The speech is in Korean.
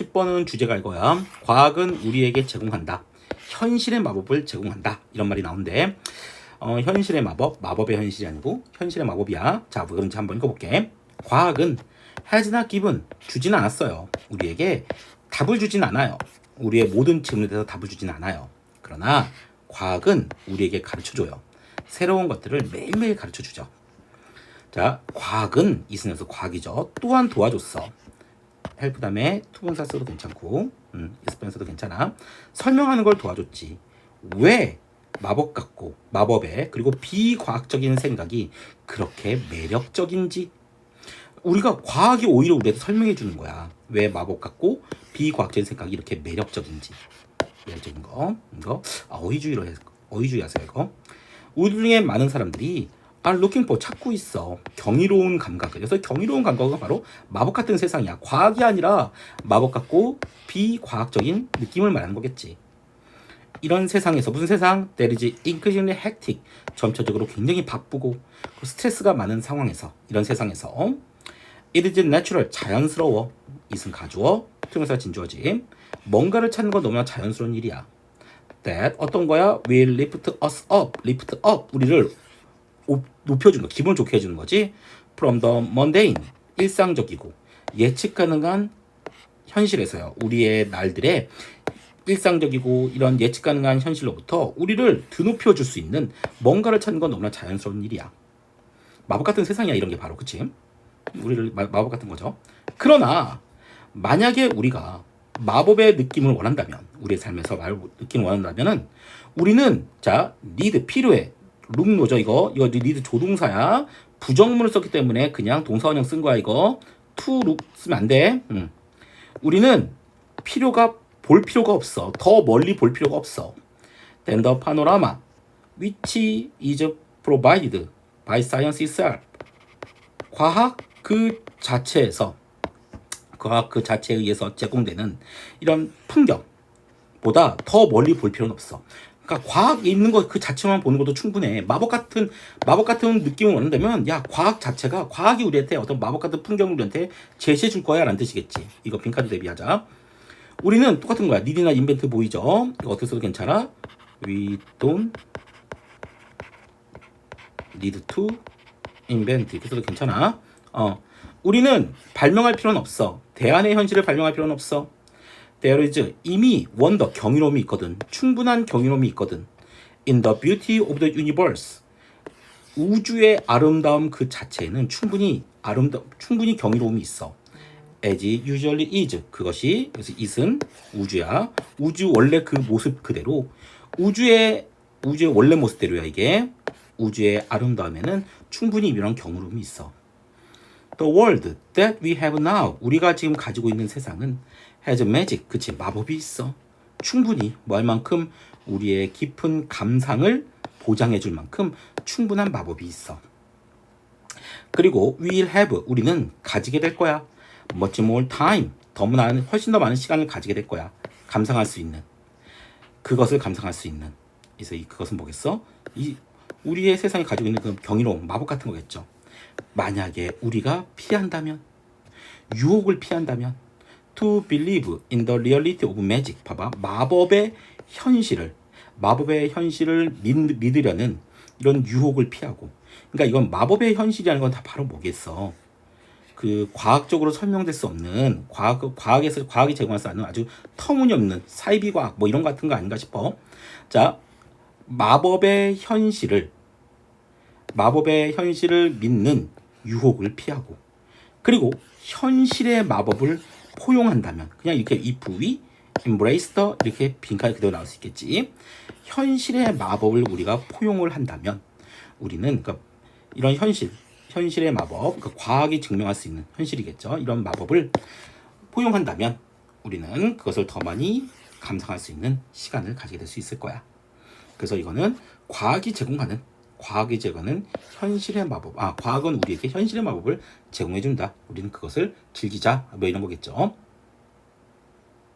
10번은 주제가 이거야. 과학은 우리에게 제공한다. 현실의 마법을 제공한다. 이런 말이 나오는데 어, 현실의 마법, 마법의 현실이 아니고 현실의 마법이야. 자, 뭐 그런지 한번 읽어볼게. 과학은 has나 given 주진 않았어요. 우리에게 답을 주진 않아요. 우리의 모든 질문에 대해서 답을 주진 않아요. 그러나 과학은 우리에게 가르쳐줘요. 새로운 것들을 매일매일 가르쳐주죠. 자, 과학은 이승에서 과학이죠. 또한 도와줬어. 헬프 다음에 투분사 써도 괜찮고, 음, 이스펜 써도 괜찮아. 설명하는 걸 도와줬지. 왜 마법 같고 마법에 그리고 비과학적인 생각이 그렇게 매력적인지 우리가 과학이 오히려 우리한테 설명해 주는 거야. 왜 마법 같고 비과학적인 생각이 이렇게 매력적인지. 매력적인 거. 이거 아, 어휘주의로 해. 어휘주의 하세요, 이거. 우리 중에 많은 사람들이 are looking for 찾고 있어. 경이로운 감각. 그래서 경이로운 감각은 바로 마법 같은 세상이야. 과학이 아니라 마법 같고 비과학적인 느낌을 말하는 거겠지. 이런 세상에서 무슨 세상? That is increasingly hectic. 점차적으로 굉장히 바쁘고 스트레스가 많은 상황에서 이런 세상에서 It is natural. 자연스러워. 이승 가주어. 투명사 진주어지. 뭔가를 찾는 건 너무나 자연스러운 일이야. That 어떤 거야? Will lift us up. lift up. 우리를 오- 높여주는 거. 기분 좋게 해주는 거지. From the mundane. 일상적이고 예측 가능한 현실에서요. 우리의 날들의 일상적이고 이런 예측 가능한 현실로부터 우리를 드높여 줄 수 있는 뭔가를 찾는 건 너무나 자연스러운 일이야. 마법 같은 세상이야 이런 게 바로 그치? 우리를 마, 마법 같은 거죠. 그러나 만약에 우리가 마법의 느낌을 원한다면 우리의 삶에서 마법 느낌을 원한다면은 우리는 자 need 필요해 룩노죠 이거 이거 need 조동사야 부정문을 썼기 때문에 그냥 동사원형 쓴 거야 이거 look 쓰면 안 돼. 음. 우리는 필요가 볼 필요가 없어. 더 멀리 볼 필요가 없어. The panorama which is provided by science itself. 과학 그 자체에서 과학 그 자체에 의해서 제공되는 이런 풍경보다 더 멀리 볼 필요는 없어. 그러니까 과학에 있는 것 그 자체만 보는 것도 충분해. 마법 같은 마법 같은 느낌을 원한다면 야 과학 자체가 과학이 우리한테 어떤 마법 같은 풍경을 우리한테 제시해 줄 거야라는 뜻이겠지. 이거 빈카드 대비하자. 우리는 똑같은 거야. 니디나 인벤트 보이죠? 이거 어떻게 써도 괜찮아? We don't need to invent. 이렇게 써도 괜찮아. 어. 우리는 발명할 필요는 없어. 대안의 현실을 발명할 필요는 없어. There is 이미 원더 경이로움이 있거든. 충분한 경이로움이 있거든. In the beauty of the universe. 우주의 아름다움 그 자체에는 충분히 아름다 충분히 경이로움이 있어. as usually is 그것이 그래서 is은 우주야. 우주 원래 그 모습 그대로 우주의 우주의 원래 모습대로야 이게. 우주의 아름다움에는 충분히 이런 경이로움이 있어. The world that we have now 우리가 지금 가지고 있는 세상은 has magic 그치 마법이 있어. 충분히 뭐 할 만큼 우리의 깊은 감상을 보장해 줄 만큼 충분한 마법이 있어. 그리고 we'll have 우리는 가지게 될 거야. much more time 더 많은 훨씬 더 많은 시간을 가지게 될 거야. 감상할 수 있는 그것을 감상할 수 있는. 그래서 이 그것은 뭐겠어? 이 우리의 세상이 가지고 있는 그 경이로움 마법 같은 거겠죠. 만약에 우리가 피한다면 유혹을 피한다면 to believe in the reality of magic. 봐봐. 마법의 현실을 마법의 현실을 믿, 믿으려는 이런 유혹을 피하고. 그러니까 이건 마법의 현실이라는 건 다 바로 뭐겠어? 그 과학적으로 설명될 수 없는 과학 과학에서 과학이 제공할 수 없는 아주 터무니없는 사이비 과학 뭐 이런 거 같은 거 아닌가 싶어? 자 마법의 현실을 마법의 현실을 믿는 유혹을 피하고. 그리고 현실의 마법을 포용한다면 그냥 이렇게 if we embrace the 이렇게 빈칸이 그대로 나올 수 있겠지. 현실의 마법을 우리가 포용을 한다면 우리는 그러니까 이런 현실 현실의 마법 그러니까 과학이 증명할 수 있는 현실이겠죠. 이런 마법을 포용한다면 우리는 그것을 더 많이 감상할 수 있는 시간을 가지게 될 수 있을 거야. 그래서 이거는 과학이 제공하는 과학이 제공하는 현실의 마법. 아, 과학은 우리에게 현실의 마법을 제공해 준다. 우리는 그것을 즐기자. 뭐 이런 거겠죠.